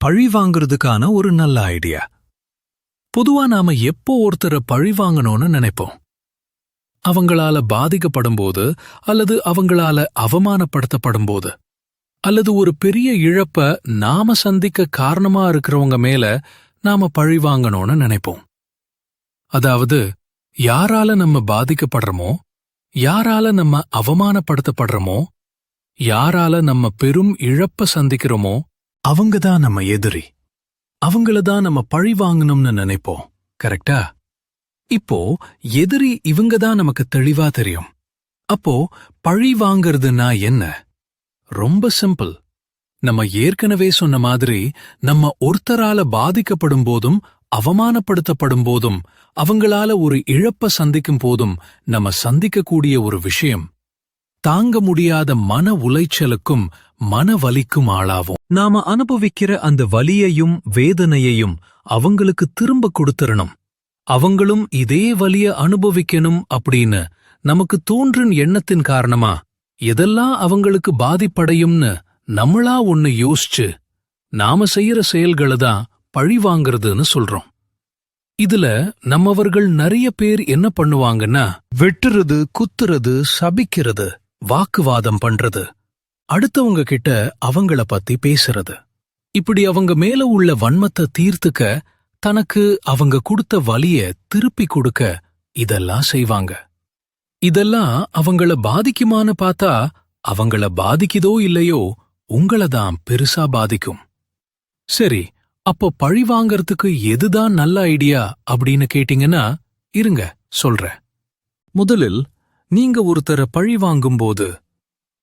பழி வாங்குறதுக்கான ஒரு நல்ல ஐடியா. பொதுவா நாம எப்போ ஒருத்தரை பழி வாங்கணும்னு நினைப்போம்? அவங்களால பாதிக்கப்படும் போது அல்லது அவங்களால அவமானப்படுத்தப்படும் போது அல்லது ஒரு பெரிய இழப்ப நாம சந்திக்க காரணமா இருக்கிறவங்க மேல நாம பழி வாங்கணும்னு நினைப்போம். அதாவது யாரால நம்ம பாதிக்கப்படுறோமோ யாரால நம்ம அவமானப்படுத்தப்படுறோமோ யாரால நம்ம பெரும் இழப்ப சந்திக்கிறோமோ அவங்க தான் நம்ம எதிரி. அவங்கள தான் நம்ம பழி வாங்கணும்னு நினைப்போம். கரெக்டா? இப்போ எதிரி இவங்க தான் நமக்கு தெளிவா தெரியும். அப்போ பழி வாங்கறதுனா என்ன? ரொம்ப சிம்பிள். நம்ம ஏற்கனவே சொன்ன மாதிரி நம்ம ஒருத்தரால பாதிக்கப்படும் போதும் அவமானப்படுத்தப்படும் போதும் அவங்களால ஒரு இழப்ப சந்திக்கும் போதும் நம்ம சந்திக்கக்கூடிய ஒரு விஷயம். தாங்க முடியாத மன உளைச்சலுக்கும் மன வலிக்கும் ஆளாவோம். நாம அனுபவிக்கிற அந்த வலியையும் வேதனையையும் அவங்களுக்கு திரும்ப கொடுத்துடணும் அவங்களும் இதே வலிய அனுபவிக்கணும் அப்படின்னு நமக்கு தோன்றின் எண்ணத்தின் காரணமா? எதெல்லாம் அவங்களுக்கு பாதிப்படையும்னு நம்மளா ஒன்னு யோசிச்சு நாம செய்யற செயல்களை தான் பழி வாங்குறதுன்னு சொல்றோம். இதுல நம்மவர்கள் நிறைய பேர் என்ன பண்ணுவாங்கன்னா வெட்டுறது குத்துறது சபிக்கிறது. வாக்குவாதம் பண்றது. அடுத்தவங்க கிட்ட அவங்கள பத்தி பேசுறது. இப்படி அவங்க மேல உள்ள வன்மத்தை தீர்த்துக்க தனக்கு அவங்க கொடுத்த வலிய திருப்பி கொடுக்க இதெல்லாம் செய்வாங்க. இதெல்லாம் அவங்கள பாதிக்குமான்னு பார்த்தா அவங்கள பாதிக்குதோ இல்லையோ உங்கள தான் பெருசா பாதிக்கும். சரி அப்போ பழி வாங்கறதுக்கு எதுதான் நல்ல ஐடியா அப்படின்னு கேட்டீங்கன்னா இருங்க சொல்றேன். முதலில் நீங்க ஒருத்தரை பழி வாங்கும்போது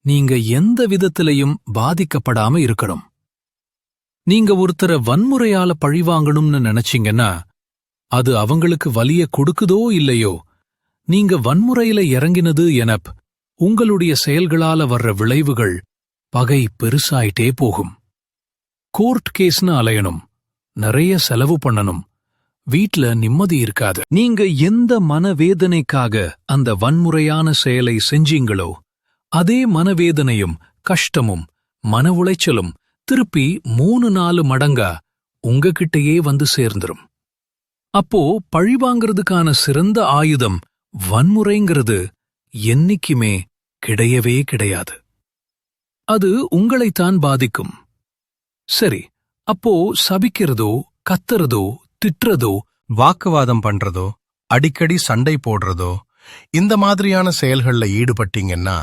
நீங்க எந்த விதத்திலையும் பாதிக்கப்படாம இருக்கணும். நீங்க ஒருத்தரை வன்முறையால பழி வாங்கணும்னு நினைச்சீங்கன்னா அது அவங்களுக்கு வலிய கொடுக்குதோ இல்லையோ நீங்க வன்முறையில இறங்கினது எனப் உங்களுடைய செயல்களால வர்ற விளைவுகள் பகை பெருசாயிட்டே போகும். கோர்ட் கேஸ்னு அலையணும். நிறைய செலவு பண்ணணும். வீட்ல நிம்மதி இருக்காது. நீங்க எந்த மனவேதனைக்காக அந்த வன்முறையான செயலை செஞ்சீங்களோ அதே மனவேதனையும் கஷ்டமும் மன உளைச்சலும் திருப்பி மூணு நாலு மடங்கா உங்ககிட்டயே வந்து சேர்ந்துரும். அப்போ பழிவாங்கிறதுக்கான சிறந்த ஆயுதம் வன்முறைங்கிறது என்னைக்குமே கிடையவே கிடையாது. அது உங்களைத்தான் பாதிக்கும். சரி அப்போ சபிக்கிறதோ கத்துறதோ திட்டுறதோ வாக்குவாதம் பண்றதோ அடிக்கடி சண்டை போடுறதோ இந்த மாதிரியான செயல்கள்ல ஈடுபட்டீங்கன்னா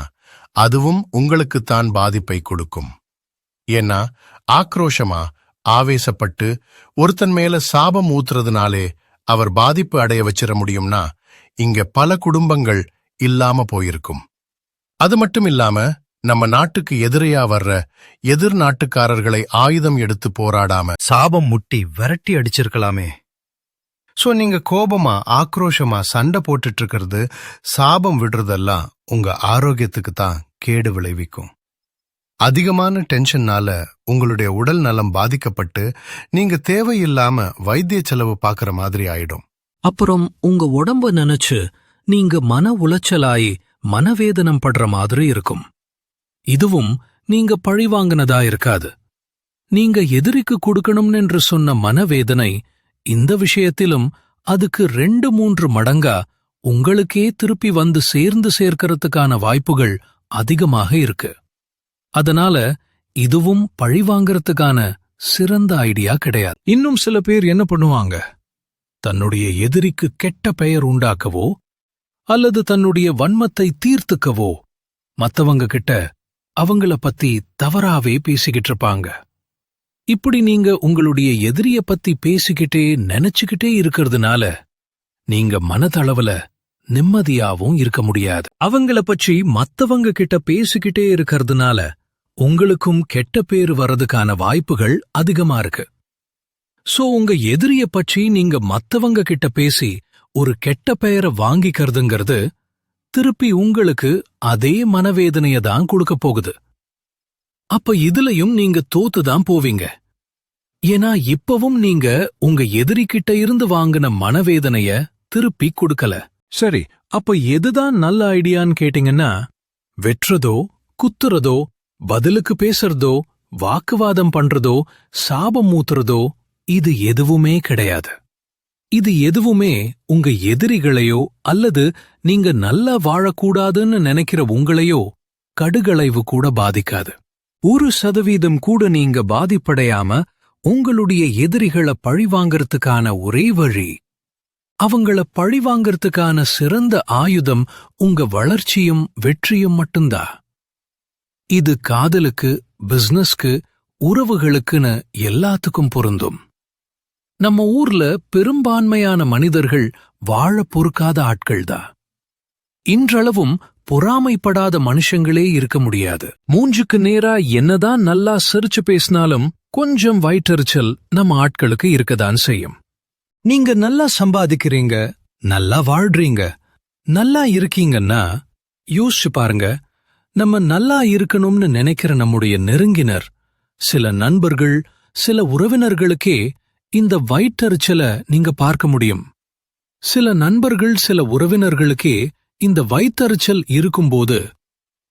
அதுவும் உங்களுக்குத்தான் பாதிப்பை கொடுக்கும். ஏன்னா ஆக்ரோஷமா ஆவேசப்பட்டு ஒருத்தன் மேல சாபம் ஊத்துறதுனாலே அவர் பாதிப்பு அடைய வச்சிட முடியும்னா இங்க பல குடும்பங்கள் இல்லாம போயிருக்கும். அது மட்டும் இல்லாம நம்ம நாட்டுக்கு எதிரையா வர்ற எதிர் நாட்டுக்காரர்களை ஆயுதம் எடுத்து போராடாம சாபம் முட்டி விரட்டி அடிச்சிருக்கலாமே. சோ நீங்க கோபமா ஆக்ரோஷமா சண்டை போட்டுட்டு இருக்கிறது சாபம் விடுறதெல்லாம் உங்க ஆரோக்கியத்துக்கு தான் கேடு விளைவிக்கும். அதிகமான டென்ஷன்னால உங்களுடைய உடல் நலம் பாதிக்கப்பட்டு நீங்க தேவையில்லாம வைத்திய செலவு பார்க்கற மாதிரி ஆயிடும். அப்புறம் உங்க உடம்ப நினைச்சு நீங்க மன உளைச்சலாயி மனவேதனம் படுற மாதிரி இருக்கும். இதுவும் நீங்க பழிவாங்கினதா இருக்காது. நீங்க எதிரிக்கு கொடுக்கணும் என்று சொன்ன மனவேதனை இந்த விஷயத்திலும் அதுக்கு ரெண்டு மூன்று மடங்கா உங்களுக்கே திருப்பி வந்து சேர்ந்து சேர்க்கறதுக்கான வாய்ப்புகள் அதிகமாக இருக்கு. அதனால இதுவும் பழிவாங்கறதுக்கான சிறந்த ஐடியா கிடையாது. இன்னும் சில பேர் என்ன பண்ணுவாங்க? தன்னுடைய எதிரிக்கு கெட்ட பெயர் உண்டாக்கவோ அல்லது தன்னுடைய வன்மத்தை தீர்த்துக்கவோ மத்தவங்க கிட்ட அவங்கள பத்தி தவறாவே பேசிக்கிட்டு இருப்பாங்க. இப்படி நீங்க உங்களுடைய எதிரிய பத்தி பேசிக்கிட்டே நினைச்சுக்கிட்டே இருக்கிறதுனால நீங்க மனதளவுல நிம்மதியாவும் இருக்க முடியாது. அவங்கள பற்றி மத்தவங்க கிட்ட பேசிக்கிட்டே இருக்கிறதுனால உங்களுக்கும் கெட்ட பேர் வர்றதுக்கான வாய்ப்புகள் அதிகமா இருக்கு. சோ உங்க எதிரிய பற்றி நீங்க மத்தவங்க கிட்ட பேசி ஒரு கெட்ட பெயரை வாங்கிக்கிறதுங்கிறது திருப்பி உங்களுக்கு அதே மனவேதனைய தான் கொடுக்க போகுது. அப்ப இதுலயும் நீங்க தோத்து தான் போவீங்க. ஏன்னா இப்பவும் நீங்க உங்க எதிரிகிட்ட இருந்து வாங்கின மனவேதனைய திருப்பி கொடுக்கல. சரி அப்ப எதுதான் நல்ல ஐடியான்னு கேட்டீங்கன்னா வெட்டுறதோ குத்துறதோ பதிலுக்கு பேசுறதோ வாக்குவாதம் பண்றதோ சாபம் மூத்துறதோ இது எதுவுமே கிடையாது. இது எதுவுமே உங்க எதிரிகளையோ அல்லது நீங்க நல்லா வாழக்கூடாதுன்னு நினைக்கிற உங்களையோ கடுகளைவு கூட பாதிக்காது. ஒரு சதவீதம் கூட நீங்க பாதிப்படையாம உங்களுடைய எதிரிகளை பழிவாங்கறதுக்கான ஒரே வழி அவங்கள பழிவாங்கறதுக்கான சிறந்த ஆயுதம் உங்க வளர்ச்சியும் வெற்றியும் மட்டும்தான் இது காதலுக்கு பிசினஸ்க்கு உறவுகளுக்குன்னு எல்லாத்துக்கும் பொருந்தும். நம்ம ஊர்ல பெரும்பான்மையான மனிதர்கள் வாழ பொறுக்காத ஆட்கள்தான் இன்றளவும் பொறாமைப்படாத மனுஷங்களே இருக்க முடியாது. மூஞ்சுக்கு நேரா என்னதான் நல்லா சிரிச்சு பேசினாலும் கொஞ்சம் வயிற்றெரிச்சல் நம்ம ஆட்களுக்கு இருக்கதான் செய்யும். நீங்க நல்லா சம்பாதிக்கிறீங்க நல்லா வாழ்றீங்க நல்லா இருக்கீங்கன்னா யோசிச்சு பாருங்க நம்ம நல்லா இருக்கணும்னு நினைக்கிற நம்முடைய நெருங்கினர் சில நண்பர்கள் சில உறவினர்களுக்கே இந்த வயிற்றெரிச்சலை நீங்க பார்க்க முடியும். சில நண்பர்கள் சில உறவினர்களுக்கே இந்த வயிற்றெரிச்சல் இருக்கும்போது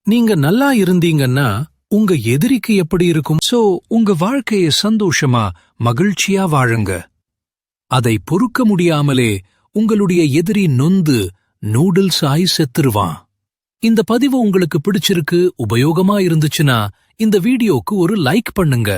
நீங்க நல்லா இருந்தீங்கன்னா உங்க எதிரிக்கு எப்படி இருக்கும்? சோ உங்க வாழ்க்கைய சந்தோஷமா மகிழ்ச்சியா வாழுங்க. அதை பொறுக்க முடியாமலே உங்களுடைய எதிரி நொந்து நூடுல்ஸ் ஆய் செத்துருவான். இந்த பதிவு உங்களுக்கு பிடிச்சிருக்கு உபயோகமா இருந்துச்சுன்னா இந்த வீடியோக்கு ஒரு லைக் பண்ணுங்க.